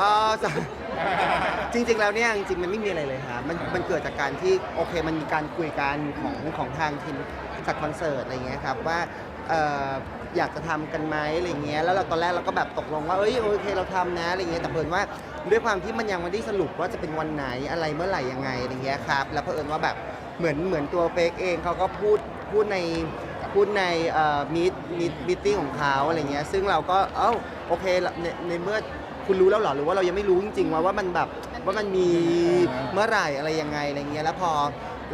เออสจริงๆ แล้วเนี่ยจริงๆมันไม่มีอะไรเลยครับมันมันเกิดจากการที่โอเคมันมีการคุยกันของของทางทีมจัดคอนเสิร์ตอะไรเงี้ยครับว่าเอ่ออยากจะทำกันไหมอะไรเงี้ยแล้วเราตอนแรกเราก็แบบตกลงว่าเอ้ยโอเคเราทำนะอะไรเงี้ยแต่เพิ่นว่าด้วยความที่มันยังไม่ได้สรุปว่าจะเป็นวันไหนอะไรเมื่อไหร่ยังไงอะไรเงี้ยครับแล้วเผอิญว่าแบบเหมือนเหมือนตัวเป๊กเองเขาก็พูดพูดใน พูดในมีดมีดมีติ้งของเขาอะไรเงี้ยซึ่งเราก็เอ้าโอเคในในเมื่อ คุณรู้แล้วเหรอหรือว่าเรายังไม่รู้จริงๆว่าว่ามันแบบว่ามันมีเมื่อไหร่อะไรยังไงอะไรเงี้ยแล้วพอ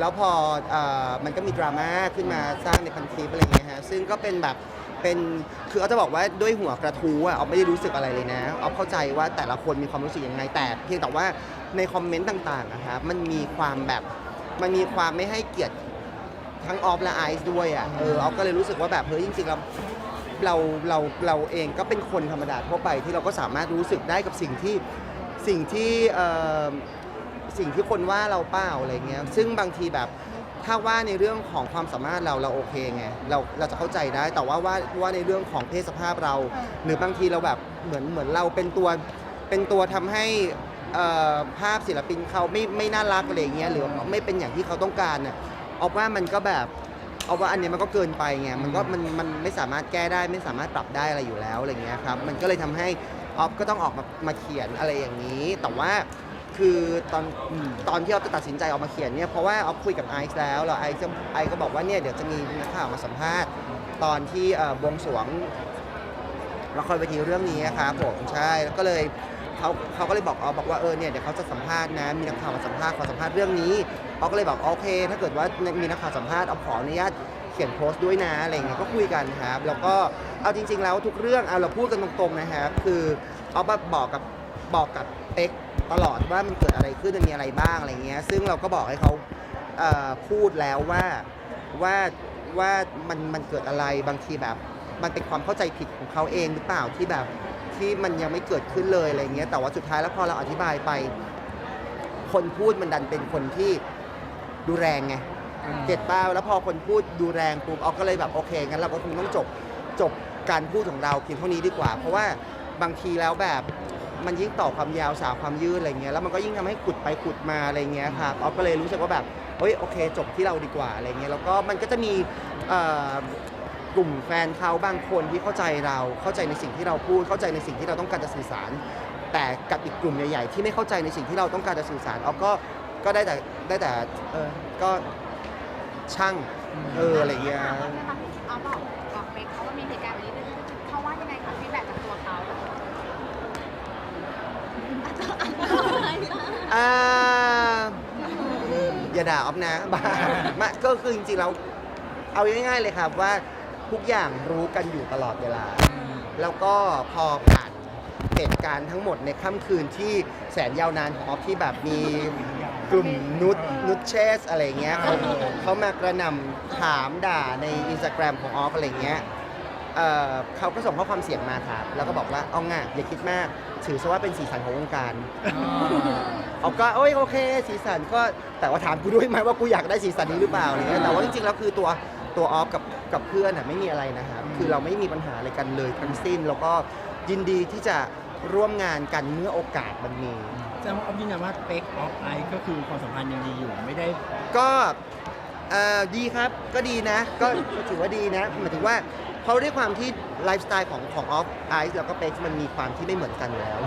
แล้วพอเอ่อมันก็มีดราม่าขึ้นมาสร้างในพันทิปอะไรเงี้ยฮะซึ่งก็เป็นแบบเป็นคือเอาจะบอกว่าด้วยหัวกระทู้อะเอาไม่ได้รู้สึกอะไรเลยนะเอาเข้าใจว่าแต่ละคนมีความรู้สึกยังไงแต่ เพียงแต่ว่าในคอมเมนต์ต่างๆนะครับมันมีความแบบมันมีความไม่ให้เกียรติทั้งออฟและไอซ์ด้วยอะเออออฟก็เลยรู้สึกว่าแบบเฮ้ยจริงๆแล้ว เราเราเราเองก็เป็นคนธรรมดาทั่วไปที่เราก็สามารถรู้สึกได้กับสิ่งที่สิ่งที่เอ่อสิ่งที่คนว่าเราเป้าอะไรเงี้ยซึ่งบางทีแบบถ้าว่าในเรื่องของความสามารถเราเราโอเคไงเราเราจะเข้าใจได้แต่ว่าว่าว่าในเรื่องของเพศสภาพเรา หรือบางทีเราแบบเหมือนเหมือนเราเป็นตัวเป็นตัวทำให้เอ่อภาพศิลปินเขาไม่ไม่น่ารักอะไรเงี้ยหรือไม่เป็นอย่างที่เขาต้องการเนี่ยเอาว่ามันก็แบบ เอาว่าอันเนี้ยมันก็เกินไปไงมันก็มันมันไม่สามารถแก้ได้ไม่สามารถปรับได้อะไรอยู่แล้วอะไรเงี้ยครับมันก็เลยทำให้ออฟก็ต้องออกมามาเขียนอะไรอย่างนี้ แต่ว่าคือตอนตอนที่ออฟจะตัดสินใจออกมาเขียนเนี่ยเพราะว่าออฟคุยกับไอซ์แล้วแล้วไอซ์ก็ไอซ์ก็บอกว่าเนี่ยเดี๋ยวจะมีนักข่าวมาสัมภาษณ์ ตอนที่เอ่อบวงสรวงละครเวทีเรื่องนี้ครับผมใช่แล้วก็เลย เขาเขาก็เลยบอกออบอกว่าเออเนี่ยเดี๋ยวเขาจะสัมภาษณ์นะมีนักข่าวมาสัมภาษณ์ขอสัมภาษณ์เรื่องนี้ออก็เลยบอกโอเค ถ้าเกิดว่ามีนักข่าวสัมภาษณ์ออขออนุญาตเขียนโพสต์ด้วยนะอะไรเงี้ยก็คุยกันครับแล้วก็เอาจริง ๆ แล้วทุกเรื่องเอาเราพูดกันตรงๆนะครับคือเอาแบบบอกกับบอกกับเป๊กตลอดว่ามันเกิดอะไรขึ้นมันมีอะไรบ้างอะไรเงี้ยซึ่งเราก็บอกให้เขาเพูดแล้วว่าว่าว่ามันมันเกิดอะไรบางทีแบบ มันเป็นความเข้าใจผิดของเขาเองหรือเปล่าที่แบบ ที่มันยังไม่เกิดขึ้นเลยอะไรเงี้ยแต่ว่าสุดท้ายแล้วพอเราอธิบายไป คนพูดมันดันเป็นคนที่ดูแรงไงเก็ตป้าแล้วพอคนพูดดูแรงปุ๊บออกก็เลยแบบโอเคงั้นเราก็คงต้องจบจบการพูดของเราเพียงเท่านี้ดีกว่า เพราะว่าบางทีแล้วแบบมันยิ่งต่อความยาวสาวความยืดอะไรเงี้ยแล้วมันก็ยิ่งทำให้ขุดไปขุดมาอะไรเงี้ยครับออกก็เลยรู้สึกว่าแบบเฮ้ยโอเค จบที่เราดีกว่าอะไรเงี้ยแล้วก็มันก็จะมีเอ่อ กลุ่มแฟนเขาบางคนที่เข้าใจเราเข้าใจในสิ่งที่เราพูดเข้าใจในสิ่งที่เราต้องการจะสื่อสาร แต่กับอีกกลุ่มใหญ่ๆที่ไม่เข้าใจในสิ่งที่เราต้องการจะสื่อสารออกก็ก็ได้แต่ได้แต่เออก็ช่างเอออะไรเงี้ยถามว่าตอนที่เอาบอกบอกไปเขาว่ามีเหตุการณ์แบบนี้ด้วยเขาว่ายังไงคะฟีดแบ็กจากตัวเขาอ่าอย่าด่าออฟนะบ้ามาก็คือจริงๆแล้วเอาง่ายๆเลยครับว่า ทุกอย่างรู้กันอยู่ตลอดเวลา แล้วก็พอผ่านเหตุการณ์ทั้งหมดในค่ำคืนที่แสนยาวนานของออฟที่แบบมีกลุ่มนุชนุชเชสอะไรเงี้ยเขาเขามากระหน่ำถามด่าในอินสตาแกรมของออฟอะไรเงี้ยเอ่อเขาก็ส่งข้อความเสียงมาครับแล้วก็บอกว่าเอาง่ะอย่าคิดมาก ถือซะว่าเป็นสีสันของวงการเขาก็โอ้ยโอเค สีสันก็แต่ว่าถามกูด้วยไหมว่ากูอยากได้สีสันนี้หรือเปล่าอะไรเงี้ยแต่ว่าจริงๆแล้วคือตัว ตัวออฟกับกับเพื่อนอะไม่มีอะไรนะครับ คือเราไม่มีปัญหาอะไรกันเลยทั้งสิ้น แล้วก็ยินดีที่จะร่วมงานกันเมื่อโอกาสมันมีแสดงว่าออฟยืนยันว่าเป๊กออฟไอก็คือความสัมพันธ์ยังดีอยู่ไม่ได้ก็เอ่อดีครับก็ดีนะ ก็ก็ถือว่าดีนะหมายถึงว่าเพราะด้วยความที่ไลฟ์สไตล์ของของออฟไอซ์แล้วก็เป๊กมันมีความที่ไม่เหมือนกันอยู่แล้ว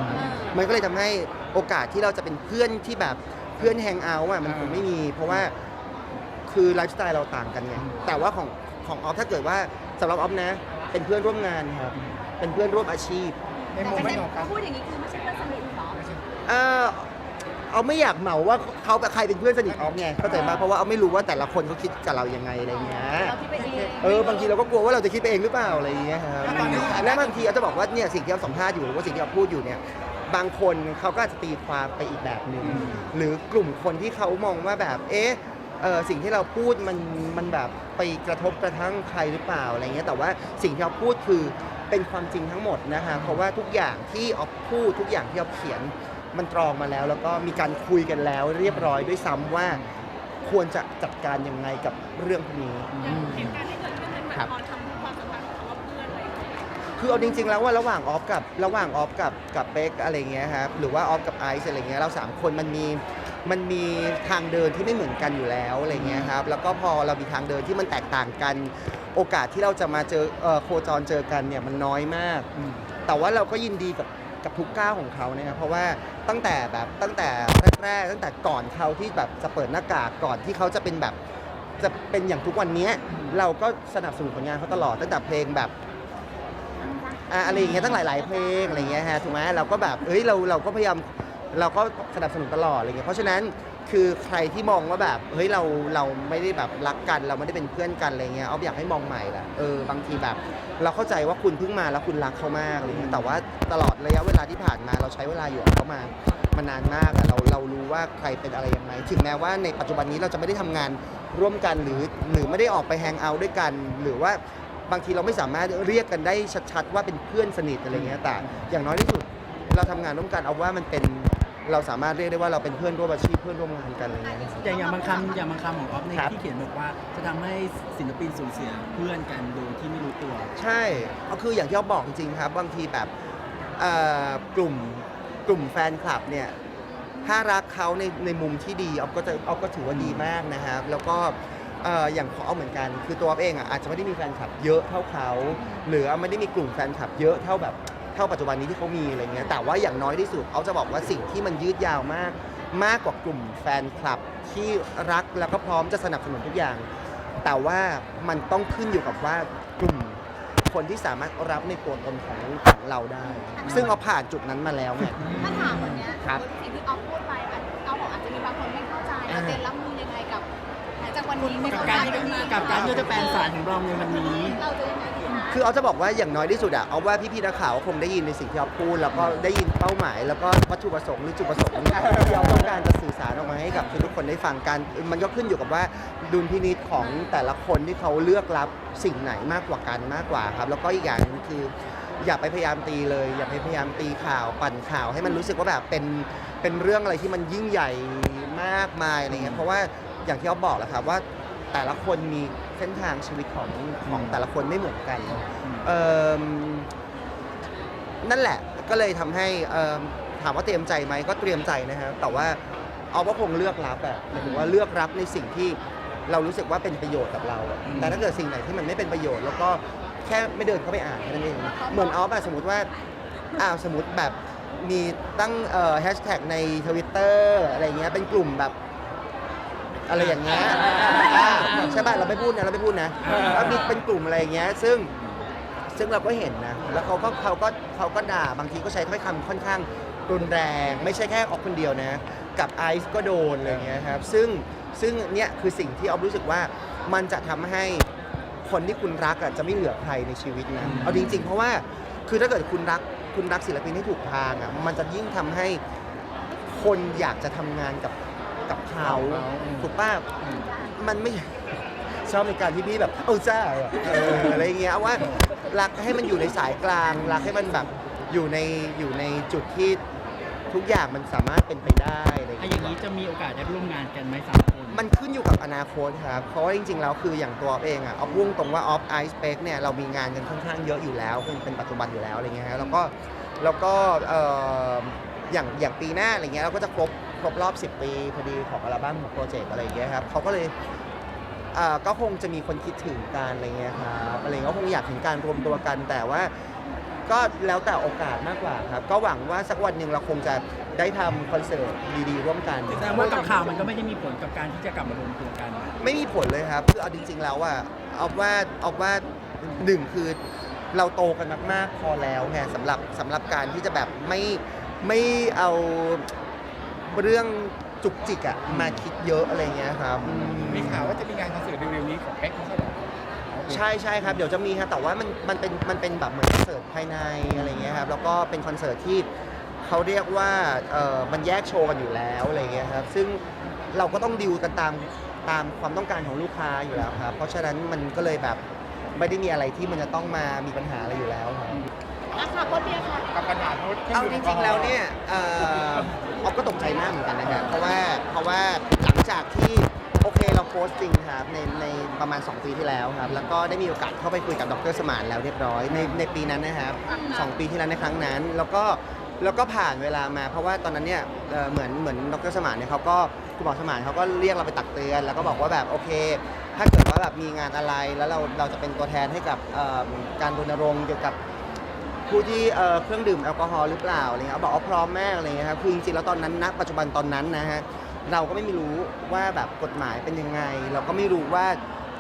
มันก็เลยทำให้โอกาสที่เราจะเป็นเพื่อนที่แบบเพื่อนแฮงเอาท์อะมันคงไม่มี เพราะว่า คือไลฟ์สไตล์เราต่างกันไงแต่ว่าของของออฟถ้าเกิดว่าสำหรับออฟนะ เป็นเพื่อนร่วมงานครับเป็นเพื่อนร่วมอาชีพ ในแต่โมไม่เมนใช่ต์ของการพูดอย่างนี้คือไม่ใช่เพื่อนสนิทเหรอเออเอาไม่อยากเหมาว่าเขาเป็นใครเป็นเพื่อนสนิทออฟไงเข้าใจปะเพราะว่าเอาไม่รู้ว่าแต่ละคนเขาคิดกับเรายังไงอะไรเงี้ยเราคิดไปเองเออบางทีเราก็กลัวว่าเราจะคิดไปเองหรือเปล่าอะไรอย่างเงี้ยครับแล้วบางทีเราจะบอกว่าเนี่ยสิ่งที่เราสัมภาษณ์อยู่หรือว่าสิ่งที่เราพูดอยู่เนี่ยบางคนเขาก็อาจจะตีความไปอีกแบบหนึ่งหรือกลุ่มคนที่เขามองว่าแบบเอ๊ะ เออสิ่งที่เราพูดมันมันแบบไปกระทบกระทั่งใครหรือเปล่าอะไรเงี้ยแต่ว่าสิ่งที่เราพูดคือเป็นความจริงทั้งหมดนะคะเพราะว่าทุกอย่างที่ออฟพูดทุกอย่างที่ออฟเขียนมันตรองมาแล้ว แล้วก็มีการคุยกันแล้ว เรียบร้อยด้วยซ้ำว่า ควรจะจัดการยังไงกับเรื่องพวกนี้ เหตุการณ์ที่เกิดขึ้นมันเหมือนครับพอทำความสัมพันธ์ของเขาว่าเพื่อนเลยคือเอาจริงๆแล้วว่าระหว่างออฟกับระหว่างออฟกับกับเป๊กอะไรเงี้ยครับหรือว่าออฟกับไอซ์อะไรเงี้ยเราสามคนมันมี มันมีทางเดินที่ไม่เหมือนกันอยู่แล้วอะไรเงี้ยครับแล้วก็พอเรามีทางเดินที่มันแตกต่างกัน โอกาสที่เราจะมาเจอเอ่อโคจรเจอกันเนี่ยมันน้อยมาก แต่ว่าเราก็ยินดีกับกับทุกก้าวของเขานะครับเพราะว่าตั้งแต่แบบตั้งแต่แรกๆตั้งแต่ก่อนเขาที่แบบจะเปิดหน้ากากก่อนที่เขาจะเป็นแบบจะเป็นอย่างทุกวันนี้เราก็สนับสนุนผลงานเขาตลอดตั้งแต่เพลงแบบอะอะไรอย่างเงี้ยตั้งหลาย ๆ เพลงอะไรอย่างเงี้ยฮะถูกไหมเราก็แบบเอ้ยเราเราก็พยายาม เราก็สนับสนุนตลอดอะไรเงี้ยเพราะฉะนั้นคือใครที่มองว่าแบบเฮ้ยเราเราไม่ได้แบบรักกัน เราไม่ได้เป็นเพื่อนกันอะไรเงี้ยเอาอยากให้มองใหม่แหละเออบางทีแบบ เราเข้าใจว่าคุณเพิ่งมาแล้วคุณรักเขามากอะไรเงี้ยแต่ว่าตลอดระยะเวลาที่ผ่านมาเราใช้เวลาอยู่กับเขามามานานมากอะเราเรารู้ว่าใครเป็นอะไรยังไงถึงแม้ว่าในปัจจุบันนี้เราจะไม่ได้ทำงานร่วมกันหรือหรือไม่ได้ออกไปแฮงเอาท์ด้วยกัน หรือว่าบางทีเราไม่สามารถเรียกกันได้ชัดๆว่าเป็นเพื่อนสนิทอะไรเงี้ยแต่อย่างน้อยที่สุดเราทำงานร่วมกันเอาว่ามันเป็น เราสามารถเรียกได้ว่าเราเป็นเพื่อนร่วมอาชีพเพื่อนร่วมงานกันอะไรเงี้ย อย่างอย่างบางคำอย่างบางคำของออฟในครับ ที่เขียนบอกว่าจะทำให้ศิลปินสูญเสียเพื่อนกันโดยที่ไม่รู้ตัว ใช่ก็คืออย่างที่เราบอกจริงๆครับ บางทีแบบเอ่อกลุ่มกลุ่มแฟนคลับเนี่ย ถ้ารักเขาในในมุมที่ดีออฟก็จะออฟก็ถือว่าดีมากนะครับ แล้วก็เอ่ออย่างของเอาเหมือนกัน คือตัวออฟเองอะอาจจะไม่ได้มีแฟนคลับเยอะเท่าเขา หรือไม่ได้มีกลุ่มแฟนคลับเยอะเท่าแบบเท่าปัจจุบันนี้ที่เขามีอะไรเงี้ยแต่ว่าอย่างน้อยที่สุดเอาจะบอกว่าสิ่งที่มันยืดยาวมาก มากกว่ากลุ่มแฟนคลับที่รักแล้วก็พร้อมจะสนับสนุนทุกอย่าง แต่ว่ามันต้องขึ้นอยู่กับว่ากลุ่มคนที่สามารถรับในตัวตนของของเราได้ ซึ่งเราผ่านจุดนั้นมาแล้วไง ถ้าถามวันเนี้ยครับสิ่งที่ออฟพูดไปอาจเอาบอกอาจจะมีบางคนไม่เข้าใจอ่า เจนรับมือยังไงกับหลังจากวันนี้กับการที่กับการที่จะแปลงสารของเราในวันนี้ เราจะยังไงดี คือเอาจะบอกว่าอย่างน้อยที่สุดอะเอาว่าพี่ๆนักข่าวก็คงได้ยินในสิ่งที่เราพูด แล้วก็ได้ยินเป้าหมาย แล้วก็วัตถุประสงค์หรือจุดประสงค์ที่เราต้องการจะสื่อสารออกมาให้กับทุกๆคนได้ฟังกัน มันก็ขึ้นอยู่กับว่าดุลพินิจของแต่ละคนที่เขาเลือกรับสิ่งไหนมากกว่ากันมากกว่าครับ แล้วก็อีกอย่างหนึงคือ อย่าไปพยายามตีเลย อย่าไปพยายามตีข่าวปั่นข่าวให้มันรู้สึกว่าแบบเป็นเป็นเรื่องอะไรที่มันยิ่งใหญ่มากมายอะไรเงี้ยเพราะว่าอย่างที่เขาบอกแหละครับว่าแต่ละคนมี เส้นทางชีวิตของของแต่ละคนไม่เหมือนกันเอิ่มนั่นแหละก็เลยทำให้เอิ่มถามว่าเตรียมใจไหมก็เตรียมใจนะครับแต่ว่าเอาว่าคงเลือกรับอะหมายถึงว่าเลือกรับในสิ่งที่เรารู้สึกว่าเป็นประโยชน์กับเราอะแต่ถ้าเกิดสิ่งไหนที่มันไม่เป็นประโยชน์ แล้วก็แค่ไม่เดินเข้าไปอ่านแค่นั้นเองเหมือนออฟอะสมมติว่าอ้าวสมมติแบบมีตั้งเอ่อแฮชแท็กในทวิตเตอร์อะไรเงี้ยเป็นกลุ่มแบบ อะไรอย่างเงี้ยอ่าใช่ป่ะเราไม่พูดนะเราไม่พูดนะแล้วมีเป็นกลุ่มอะไรอย่างเงี้ย ซึ่งซึ่งเราก็เห็นนะ แล้วเขาก็เขาก็เขาก็ด่าบางทีก็ใช้ถ้อยคำค่อนข้างรุนแรง ไม่ใช่แค่ออกคนเดียวนะ กับไอซ์ก็โดนอะไรเงี้ยครับซึ่งซึ่งเนี่ยคือสิ่งที่ออฟรู้สึกว่ามันจะทำให้คนที่คุณรักอะจะไม่เหลือใครในชีวิตนะเอาจริง ๆ เพราะว่าคือถ้าเกิดคุณรักคุณรักศิลปินให้ถูกทางอะมันจะยิ่งทำให้คนอยากจะทำงานกับ กับเขาถูกป่ะมันไม่ชอบในการที่พี่แบบเอาจ้าอะเอออะไรอย่างเงี้ยว่ารักให้มันอยู่ในสายกลาง รักให้มันแบบอยู่ในอยู่ในจุดที่ทุกอย่างมันสามารถเป็นไปได้อะไรอย่างไอ้อเงี้ย่ายงนี้จะมีโอกาสได้ร่วมงานกันไหมสามคนมันขึ้นอยู่กับอนาคตครับ เพราะว่าจริงๆ แล้วคืออย่างตัวออฟเองอะออฟพุ่งตรงว่าออฟไอซ์เ c กเนี่ยเรามีงานกันค่อนข้างเยอะอยู่แล้วเป็นเป็นปัจจุบันอยู่แล้วอะไรเงี้ยฮะแล้วก็แล้วก็เอ่ออย่างอย่างปีหน้าอะไรเงี้ยเราก็จะครบ ครบรอบ 10 ปีพอดีของอัลบั้มของโปรเจกต์อะไรอย่างเงี้ยครับเขาก็เลยเอ่อก็คงจะมีคนคิดถึงกันอะไรเงี้ยครับอะไรเงี้ยก็คงอยากเห็นการรวมตัวกันแต่ว่า ก็แล้วแต่โอกาสมากกว่าครับ ก็หวังว่าสักวันหนึ่งเราคงจะได้ทำคอนเสิร์ตดีๆ ร่วมกันแสดงว่ากับข่าวมันก็ไม่ได้มีผลกับการที่จะกลับมารวมตัวกัน ไม่มีผลเลยครับคือเอาจริง ๆ แล้วอะเอาว่าเอาว่าหนึ่งคือเราโตกันมากๆพอแล้วไงสำหรับสำหรับการที่จะแบบไม่ไม่เอา เรื่องจุกจิกอะมาคิดเยอะอะไรเงี้ยครับอืมีข่าวว่าจะมีงานคอนเสิร์ตเร็วๆนี้ของเป๊กไม่ใช่เหรอใช่ใช่ครับเดี๋ยวจะมีครับแต่ว่ามันมันเป็นมันเป็นแบบเหมือนคอนเสิร์ตภายในอะไรเงี้ยครับแล้วก็เป็นคอนเสิร์ตที่เขาเรียกว่าเออมันแยกโชว์กันอยู่แล้วอะไรเงี้ยครับซึ่งเราก็ต้องดิวกันตามตามความต้องการของลูกค้าอยู่แล้วครับเพราะฉะนั้นมันก็เลยแบบไม่ได้มีอะไรที่มันจะต้องมามีปัญหาอะไรอยู่แล้วครับ อะค่ะโค้ชเบียร์ค่ะ กับปัญหาโน้ตเอาจริงๆแล้วเนี่ยเอ่อ ออฟก็ตกใจมากเหมือนกันนะครับเพราะว่าเพราะว่าหลังจากที่โอเคเราโพสต์จริงครับในในประมาณ 2 ปีที่แล้วครับ แล้วก็ได้มีโอกาสเข้าไปคุยกับดรสมานแล้วเรียบร้อยในในปีนั้นนะครับสองปีที่แล้วในครั้งนั้น แล้วก็แล้วก็ผ่านเวลามา เพราะว่าตอนนั้นเนี่ยเอ่อเหมือนเหมือนดรสมานเนี่ยเขาก็คุณหมอสมานเขาก็เรียกเราไปตักเตือน แล้วก็บอกว่าแบบโอเค ถ้าเกิดว่าแบบมีงานอะไรแล้วเราเราจะเป็นตัวแทนให้กับเอ่อการรณรงค์เกี่ยวกับ ผู้ที่เอ่อเครื่องดื่มแอลกอฮอล์หรือเปล่าอะไรเงี้ยบอกว่าพร้อมมากอะไรเงี้ยครับคือจริงๆแล้วตอนนั้นณปัจจุบันตอนนั้นนะฮะเราก็ไม่มีรู้ว่าแบบกฎหมายเป็นยังไง เราก็ไม่รู้ว่า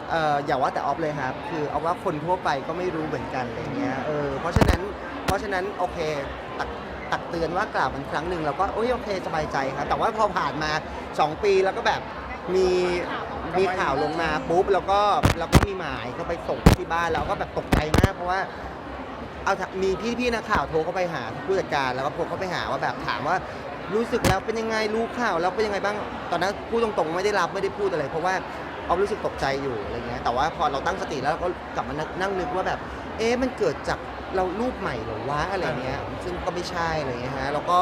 เอ่ออย่าว่าแต่ออฟเลยครับ คือเอาว่าคนทั่วไปก็ไม่รู้เหมือนกันอะไรเงี้ยเออเพราะฉะนั้นเพราะฉะนั้นโอเคตักตักเตือนว่ากล่าวมันครั้งหนึ่งเราก็โอ้ยโอเคสบายใจครับแต่ว่าพอผ่านมา 2 ปีแล้วก็แบบมีมีข่าวลงมาปุ๊บแล้วก็แล้วก็มีหมายก็ไปส่งที่บ้านแล้วก็แบบตกใจมากเพราะว่า เอาถมีพี่พี่ๆนักข่าวโทรเข้าไปหาผู้จัดการแล้วก็โทรเข้าไปหาว่าแบบถามว่ารู้สึกแล้วเป็นยังไงรู้ข่าวแล้วเป็นยังไงบ้าง ตอนนั้นพูดตรงๆไม่ได้รับไม่ได้พูดอะไรเพราะว่าเอารู้สึกตกใจอยู่อะไรเงี้ยแต่ว่าพอเราตั้งสติแล้วเราก็กลับมานั่งนึกว่าแบบ เอ๊ะมันเกิดจากเรารูปใหม่เหรอวะอะไรเงี้ยซึ่งก็ไม่ใช่อะไรเงี้ยฮะแล้วก็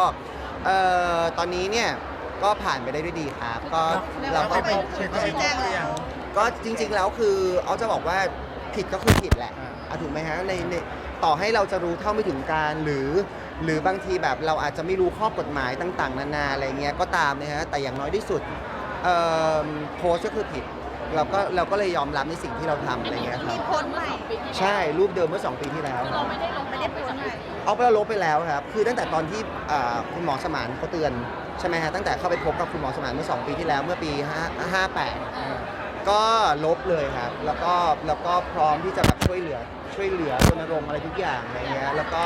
เอ่อตอนนี้เนี่ยก็ผ่านไปได้ด้วยดีครับก็เราก็ไปพบเช็คชี้แจงแล้วก็จริง ๆ แล้วคือเอาจะบอกว่าผิดก็คือผิดแหละอ่าเอาถูกไหมฮะในใน ต่อให้เราจะรู้เท่าไม่ถึงการหรือ หรือบางทีแบบเราอาจจะไม่รู้ข้อกฎหมายต่าง ๆ นานาอะไรเงี้ยก็ตามนะฮะแต่อย่างน้อยที่สุดเอ่อโพสต์ก็คือผิด เราก็เราก็เลยยอมรับในสิ่งที่เราทำอะไรเงี้ยครับ มีโพสต์ใหม่ใช่รูปเดิมเมื่อ 2 ปีที่แล้ว เราไม่ได้ลงไม่ได้โพสต์ใหม่เอาไปแล้วลบไปแล้วครับ คือตั้งแต่ตอนที่อ่าคุณหมอสมานเขาเตือนใช่ไหมฮะตั้งแต่เข้าไปพบกับคุณหมอสมานเมื่อ 2 ปีที่แล้วเมื่อปี5 58 ก็ลบเลยครับ แล้วก็แล้วก็พร้อมที่จะแบบช่วยเหลือช่วยเหลือรณรงค์อะไรทุกอย่างอะไรเงี้ยแล้วก็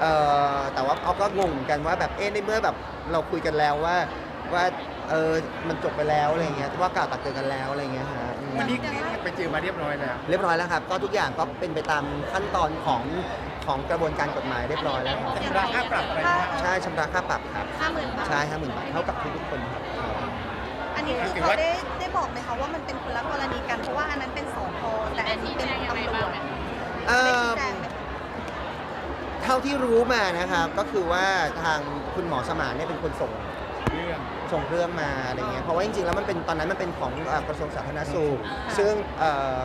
เอ่อแต่ว่าเขาก็งงเหมือนกันว่าแบบเอ๊ะในเมื่อแบบเราคุยกันแล้วว่าว่าเออมันจบไปแล้วอะไรเงี้ยว่ากล่าวตักเตือนกันแล้วอะไรเงี้ยฮะอืม วันนี้ไปเจอมาเรียบร้อยแล้ว เรียบร้อยแล้วครับ ก็ทุกอย่างก็เป็นไปตามขั้นตอนของของกระบวนการกฎหมายเรียบร้อยแล้วครับจะชำระค่าปรับอะไรบ้างใช่ชำระค่าปรับครับ ห้าหมื่นบาทใช่ห้าหมื่นบาทเท่ากับทุกๆคนครับ อันนี้คือเขาได้ได้ บอกไหมคะว่ามันเป็นคนละกรณีกันเพราะว่าอันนั้นเป็นสพแต่อันนี้เป็นตำรวจเอ่ได้อชี้แจงไหมคะเท่าที่รู้มานะครับก็คือว่าทางคุณหมอสมานเนี่ยเป็นคนส่งเรื่องส่งเรื่องมาอะไรเงี้ยเพราะว่าจริงๆแล้วมันเป็นตอนนั้นมันเป็นของเอ่อกระทรวงสาธารณสุขซึ่งเอ่อ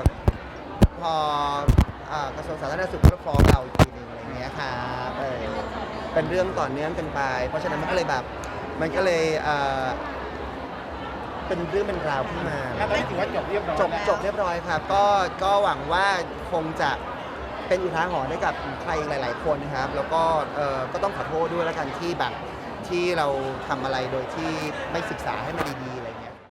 พอเอ่อกระทรวงสาธารณสุขก็ฟ้องเราอีกทีหนึงอะไรเงี้ยครับเออเป็นเรื่องต่อเนื่องกันไป เพราะฉะนั้นมันก็เลยแบบมันก็เลยเอ่อ เป็นเรื่องเป็นราวขึ้นมาถ้าตอนนี้ถือว่าจบเรียบร้อยจบแล้วจบเรียบร้อยครับ ก็ก็หวังว่าคงจะเป็นอุทาหรณ์ให้กับใครหลาย ๆ คนนะครับ แล้วก็เอ่อก็ต้องขอโทษด้วยแล้วกันที่แบบที่เราทำอะไรโดยที่ไม่ศึกษาให้มันดีๆ